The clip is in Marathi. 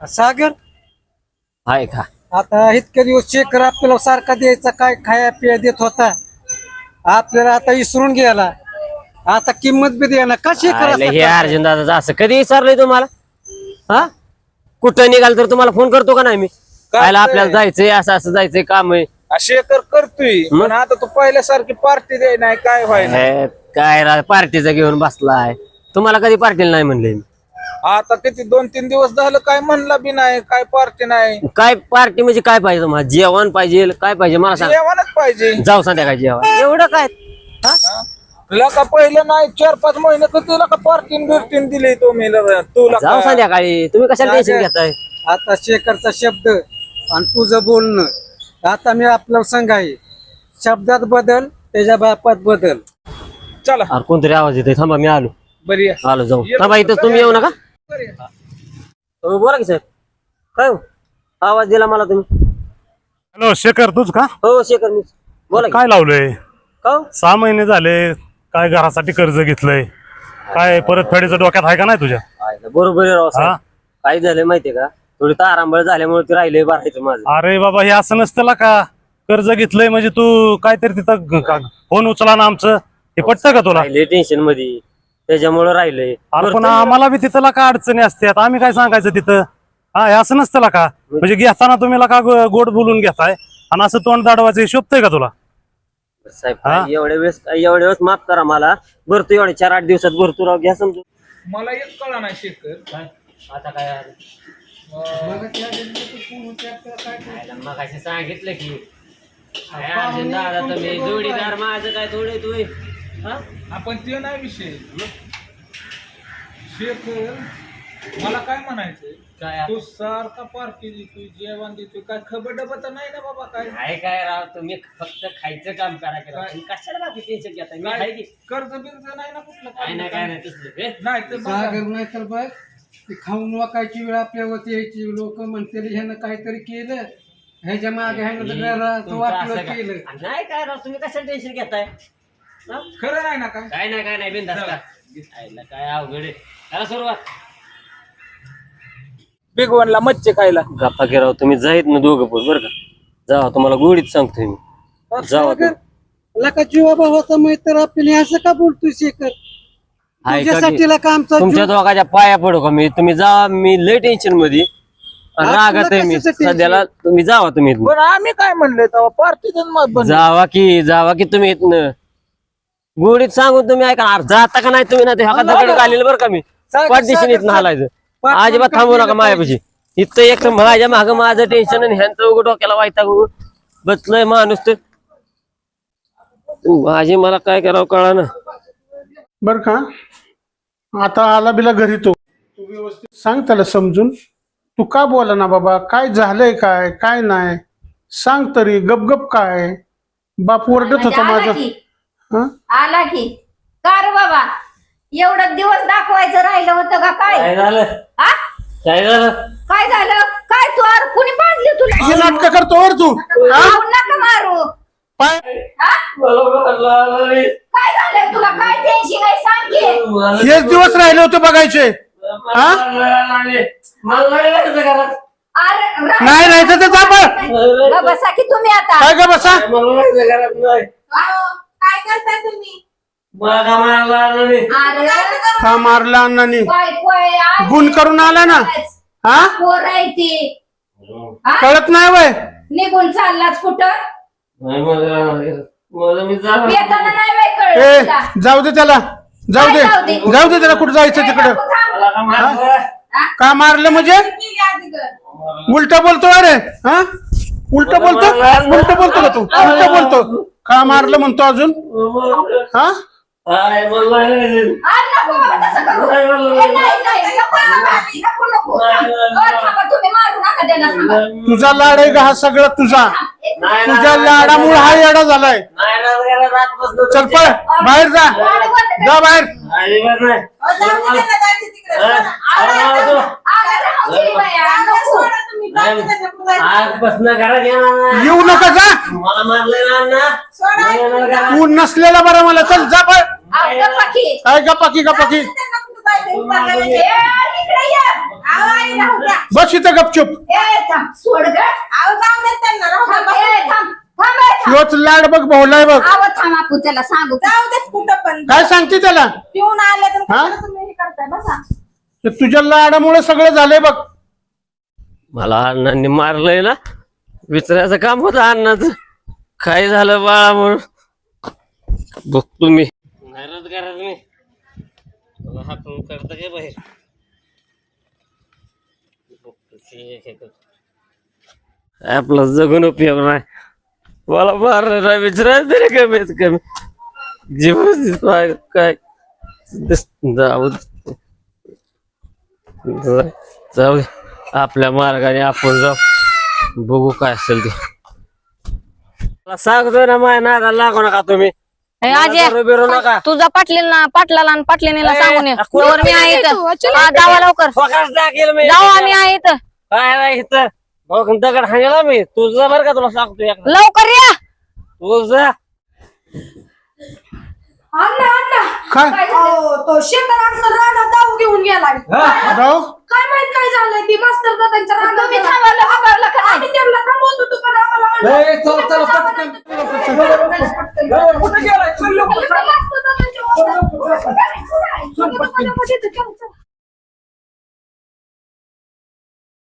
सागर? आहे का? आता इतके दिवस शेखर आपल्याला सारखा द्यायचा काय खाया पिया देत होता. आपल्याला आता विसरून गेला. आता किंमत बी द्या ना का शेखर आयला असं हे? अर्जुन दादा असं कधी विचारलंय तुम्हाला? हा? कुठं निघाल तर तुम्हाला फोन करतो का नाही मी? कायला आपल्याला जायचंय असं असं जायचंय काम आहे. शेखर करतोय. पण आता तू पहिल्यासारखी पार्टी दे नाही काय व्हायला? हे, काय पार्टीचा घेऊन बसलाय. तुम्हाला कधी पार्टीला नाही म्हणले मी? आता किती दोन तीन दिवस झालं काय म्हणला बी नाही काय पार्टी नाही. काय पार्टी म्हणजे काय पाहिजे तुम्हाला? जेवण पाहिजे काय पाहिजे? मला सांग. जेवणच पाहिजे. जाऊ संध्याकाळी जेवण एवढं काय? हा? तुला का पहिलं नाही चार पाच महिने तर तुला का पार्टीन बिर्टीन दिली तुम्ही ल- तुला जाऊ का- संध्याकाळी. तुम्ही कशाला टेन्शन घेताय? आता शेखरचा शब्द आणि तुझं बोलणं. आता मी आपल्याला सांगाय शब्दात बदल त्याच्या बापात बदल. चला. अरे कोणतरी आवाज येतोय. थांबा मी आलो. बरी आहे. आलो जाऊ. थांबा इथं तुम्ही येऊ नका. बरी आहे. हो, बोला की साहेब. काय हो? आवाज दिला मला तुम्ही. हॅलो शेखर तूच का? हो शेखर मी बोला की. काय लावलंय? का हो? सहा महिने झाले काय घरासाठी कर्ज घेतलंय? काय परत फेडीचं डोक्यात आहे का नाही तुझ्या? आयला, बरोबर आहे राव साहेब. हा? काय झालंय माहितीये का? थोडी तारांबळ झाल्यामुळे ते राहिले भरायचं माझं. अरे बाबा हे असं नसतं ला का? कर्ज घेतलंय म्हणजे तू काहीतरी तिथं ग- का- फोन उचला ना आमचं. हे पटतं का तुला? राहिले टेन्शनमध्ये. त्याच्यामुळे राहिलंय. अरे पण आम्हाला बी तिथं ला का अडचणी असतात. आम्ही काय सांगायचं तिथं? हा हे असं नसतं ला का म्हणजे घेताना तुम्ही ला का गो- गोड बोलून घेताय आणि असं तोंड दाडवायचं शोभतंय का तुला? साहेब हा? एवढ्या वेळेस एवढ्या वेळेस माफ करा मला. भरतो एवढे चार आठ दिवसात भरतो राव घ्या समजून. मला एक कळा नाही शेखर. आता काय मग सांगितलं की काय तुम्ही जोडीदार माझं काय थोडे तू हा आपण ते नाही विषय. शेखर मला काय म्हणायचंय? काय तू सारखा पार्टी देतोय जेवण देतोय. काय खबर डबत नाही ना बाबा काय? काय काय राव तुम्ही फक्त खायचं काम करा करा तुम्ही कशाला बाकी टेन्शन घेता मी काय? आहे की? कर्ज बिर्ज नाही ना कुठलं? काय नाही काय नाही तसलं. हे? नाही तर बघा. सागर नाही तर बघ ते खाऊन वाकायची वेळ आपल्यावरती यायची. लोक म्हणतील ह्यानं काहीतरी केलं. ह्याच्या मागे ह्यानं तर तो तुमचं आपलं असं का? केलं. नाही काय राव तुम्ही कशाला टेन्शन घेताय? खरं नाही ना काय? काय नाही काय नाही बिंदास का आईला काय अवघड आहे. सुरुवात. बिग वनला मच्छी खायला. गप्पा की राव तुम्ही जाईत ना दोघं पण बरं का? जावा तुम्हाला गोडीत सांगतोय मी. जावा सागर लका जीवा भावाचा मैत्र आपल्याला असं का बोलतोय शेखर? हाय का की? तुझ्यासाठी लका आमचा तुमच्या जीव- दोघाच्या पाया पडू का मी? तुम्ही जा मी लय टेन्शनमध्ये. रागात आहे मी. कशाचं? सध्याला तुम्ही जावा तुम्ही इथनं. पण आम्ही काय म्हणले तेव्हा. जावा की जावा की तुम्ही इथनं. गोडीत सांगून तुम्ही ऐका अरे जाता का नाही तुम्ही ना ते हका दगड घालेलं बरं का मी? पाठदिशी सागर, इथनं हालायचं अजिबात थांबू नका माझ्यापाशी इथं एक तर माझ्या माग माझं टेन्शन आणि ह्यांचं उघड डोक्याला वायता बसलंय माणूस तर. माझी मला काय करावं कळा ना बर का? आता आला बिला घरी तो. तू व्यवस्थित सांग त्याला समजून. तू का बोला ना बाबा? काय झालंय काय? काय नाही? सांग तरी गपगप काय? बाप ओरडत होता आला माझा. की? हं? आला की. का रे बाबा? एवढं दिवस दाखवायचं राहिलं होतं का काय? काय झालं? आ? काय झालं? काय झालं? काय तू अर कुणी बांधली तुला? हे नाटक करतो वर तू. हा? मारू नका मारू. पाय? काय झालंय तुला? काय टेन्शन आहे? सांग की. हेच दिवस राहिले होते बघायचे. हा? अरे रा- नाही नाही तर ते जा बघ. ग बसा की तुम्ही आता. काय बसा? काय करताय तुम्ही? अरे. का मारला अण्णांनी. बायको आहे, आज गुण करून आला ना? हा? पोर आहे ती. हा? कळत नाही वय. निघून चाललाच कुठं? येताना नाही बाई कळलं ए तुला. जाऊ दे त्याला. जाऊ दे. काय जाऊ दे? जाऊ दे त्याला कुठं जायचं तिकडं. नको थांब. का मारलं? म्हणजे? गेली आधी घर. उलट बोलतो अरे. हा? उलट बोलतो? उलट बोलतो का तू? उलट बोलतो. का मारलं म्हणतो अजून हा नाही, नाही. तुझा लाड आहे का हा सगळा तुझा तुझ्या लाडामुळे हा येडा झालाय चल पळ बाहेर जा. जा बाहेर अ, बाया. आजपासून घरात येणार येऊ नका जा. मला मारलं ना तू नसलेला बरं मला. चल जा पळ अहो, गप्पा की. काय गप्पा की गप्पा की. ए, इकडे ये. आवाज राहू द्या. बस इथं गपचूप. योच लाड बघ भाऊलाय बघ. आव, थांब, आपण त्याला सांगू. जाऊ देत कुठं पण. काय सांगते त्याला? पिऊन आले तर हा? कशाला तुम्ही हे करताय? बसा. ते तुझ्या लाडामुळे सगळं झालंय बघ. मला अण्णांनी मारलंय ना. विचारायचं काम होतं अण्णाचं. काय झालं बाळा म्हणून? बघतो मी. नाहीच करायचं मी? मला हाकून करता काय बाहेर. आपला जगून उपयोग नाही. मला मारलं नाही विचारायचं तरी कमीत कमी. जीवन काय काय जाऊ. जाऊ. आपल्या मार्गाने आपण जाऊ. बघू काय असेल ते. मला सांगतोय ना माझ्या नादाला लागू नका तुम्ही. ए, मला अजय दारू बिरू नका. तुझा पाटलील ना पाटलाला आणि पाटलीनीला ए, सांगून ये. कोण- मी आहे इथं. हा, जावा लवकर. फोकास टाकेल मी. जाऊ आम्ही आहे इथं. काय नाही इथं. बघ, दगड हाणला मी. तुझं बरं का तुला सांगतो एकदा. लवकर या. तुझं अण्णा अण्णा काय? काय झालं? तो शेतकऱ्यांचा राणा दाऊ घेऊन गेलाय. राव काय माहीत काय झालंय ती मास्तर त्यांच्या तुम्ही थांबायला हवायला का आम्ही त्यांना थांबवत होतो पण आम्हाला म्हणलं, ए, चला, चला, तुम्ही पटकन. थांबा. कुठे गेलाय चल लवकर. मास्तर दादांच्या वावरात.